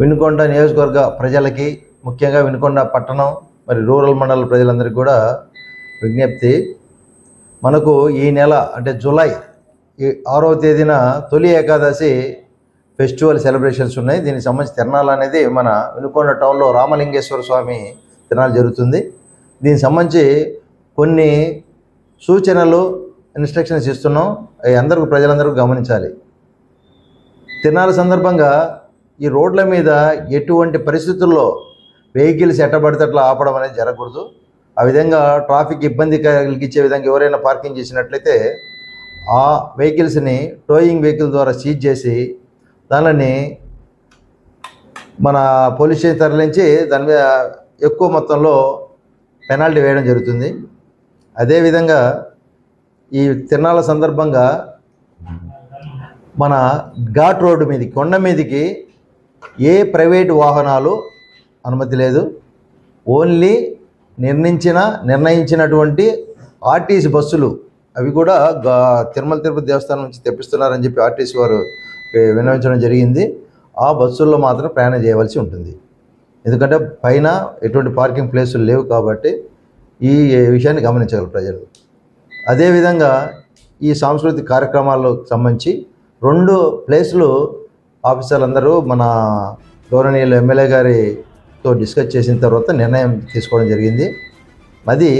వినుకొండ నియోజకవర్గ ప్రజలకి ముఖ్యంగా వినుకొండ పట్టణం మరి రూరల్ మండల ప్రజలందరికీ కూడా విజ్ఞప్తి. మనకు ఈ నెల అంటే జూలై ఈ ఆరవ తేదీన తొలి ఏకాదశి ఫెస్టివల్ సెలబ్రేషన్స్ ఉన్నాయి. దీనికి సంబంధించి తిరణాలు అనేది మన వినుకొండ టౌన్లో రామలింగేశ్వర స్వామి తిరణాలు జరుగుతుంది. దీనికి సంబంధించి కొన్ని సూచనలు ఇన్స్ట్రక్షన్స్ ఇస్తున్నాం. అవి అందరూ ప్రజలందరూ గమనించాలి. తిరణాల సందర్భంగా ఈ రోడ్ల మీద ఎటువంటి పరిస్థితుల్లో వెహికల్స్ ఎట్టబడితే అట్లా ఆపడం అనేది జరగకూడదు. ఆ విధంగా ట్రాఫిక్ ఇబ్బంది కలిగించే విధంగా ఎవరైనా పార్కింగ్ చేసినట్లయితే ఆ వెహికల్స్ని టోయింగ్ వెహికల్ ద్వారా సీజ్ చేసి దానిని మన పోలీస్ స్టేషన్ తరలించి దాని మీద ఎక్కువ మొత్తంలో పెనాల్టీ వేయడం జరుగుతుంది. అదేవిధంగా ఈ తిరణాల సందర్భంగా మన ఘాట్ రోడ్డు మీదకి కొండ మీదకి ఏ ప్రైవేటు వాహనాలు అనుమతి లేదు. ఓన్లీ నిర్ణయించిన నిర్ణయించినటువంటి ఆర్టీసీ బస్సులు అవి కూడా గా- తిరుమల తిరుపతి దేవస్థానం నుంచి తెప్పిస్తున్నారని చెప్పి ఆర్టీసీ వారు విన్నవించడం జరిగింది. ఆ బస్సుల్లో మాత్రం ప్రయాణం చేయవలసి ఉంటుంది. ఎందుకంటే పైన ఎటువంటి పార్కింగ్ ప్లేసులు లేవు కాబట్టి ఈ విషయాన్ని గమనించగలరు ప్రజలు. అదేవిధంగా ఈ సాంస్కృతిక కార్యక్రమాలకు సంబంధించి రెండు ప్లేసులు ఆఫీసర్లందరూ మన గౌరవనీయులు ఎమ్మెల్యే గారితో డిస్కస్ చేసిన తర్వాత నిర్ణయం తీసుకోవడం జరిగింది. అది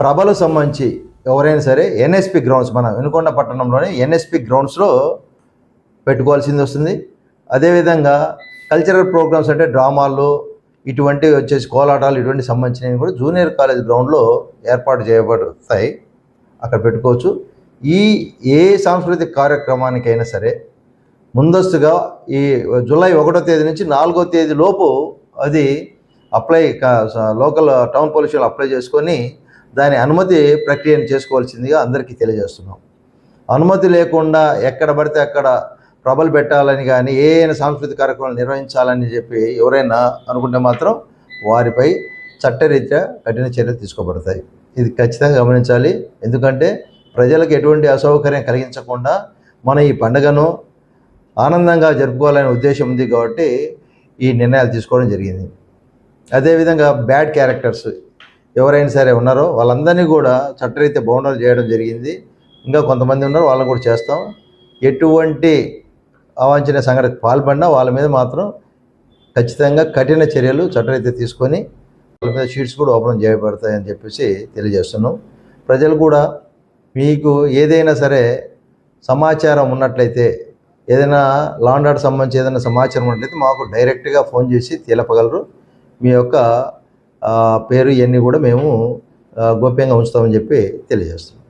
ప్రభలకు సంబంధించి ఎవరైనా సరే ఎన్ఎస్పి గ్రౌండ్స్ మన వెనుకొండ పట్టణంలోని ఎన్ఎస్పి గ్రౌండ్స్లో పెట్టుకోవాల్సింది వస్తుంది. అదేవిధంగా కల్చరల్ ప్రోగ్రామ్స్ అంటే డ్రామాలు ఇటువంటివి వచ్చేసి కోలాటాలు ఇటువంటి సంబంధించినవి కూడా జూనియర్ కాలేజ్ గ్రౌండ్లో ఏర్పాటు చేయబడతాయి. అక్కడ పెట్టుకోవచ్చు. ఈ ఏ సాంస్కృతిక కార్యక్రమానికైనా సరే ముందస్తుగా ఈ జూలై ఒకటో తేదీ నుంచి నాలుగో తేదీ లోపు అది అప్లై లోకల్ టౌన్ పోలీసులు అప్లై చేసుకొని దాని అనుమతి ప్రక్రియను చేసుకోవాల్సిందిగా అందరికీ తెలియజేస్తున్నాం. అనుమతి లేకుండా ఎక్కడ పడితే అక్కడ ప్రభలు పెట్టాలని కానీ ఏ సాంస్కృతిక కార్యక్రమాలు నిర్వహించాలని చెప్పి ఎవరైనా అనుకుంటే మాత్రం వారిపై చట్టరీత్యా కఠిన చర్యలు తీసుకోబడతాయి. ఇది ఖచ్చితంగా గమనించాలి. ఎందుకంటే ప్రజలకు ఎటువంటి అసౌకర్యం కలిగించకుండా మన ఈ పండుగను ఆనందంగా జరుపుకోవాలనే ఉద్దేశం ఉంది కాబట్టి ఈ నిర్ణయాలు తీసుకోవడం జరిగింది. అదేవిధంగా బ్యాడ్ క్యారెక్టర్స్ ఎవరైనా సరే ఉన్నారో వాళ్ళందరినీ కూడా చట్టరీత్యా బౌండరీ చేయడం జరిగింది. ఇంకా కొంతమంది ఉన్నారు వాళ్ళని కూడా చేస్తాం. ఎటువంటి అవాంఛనీయ సంఘటనకు పాల్పడినా వాళ్ళ మీద మాత్రం ఖచ్చితంగా కఠిన చర్యలు చట్టరీత్యా తీసుకొని వాళ్ళ మీద షీట్స్ కూడా ఓపెన్ చేయబడతాయని చెప్పేసి తెలియజేస్తున్నాం. ప్రజలు కూడా మీకు ఏదైనా సరే సమాచారం ఉన్నట్లయితే ఏదైనా లాండ్ ఆర్డర్ సంబంధించి ఏదైనా సమాచారం ఉంటే మాకు డైరెక్ట్గా ఫోన్ చేసి తెలపగలరు మీ యొక్క పేరు ఇవన్నీ కూడా మేము గోప్యంగా ఉంచుతామని చెప్పి తెలియజేస్తున్నాం.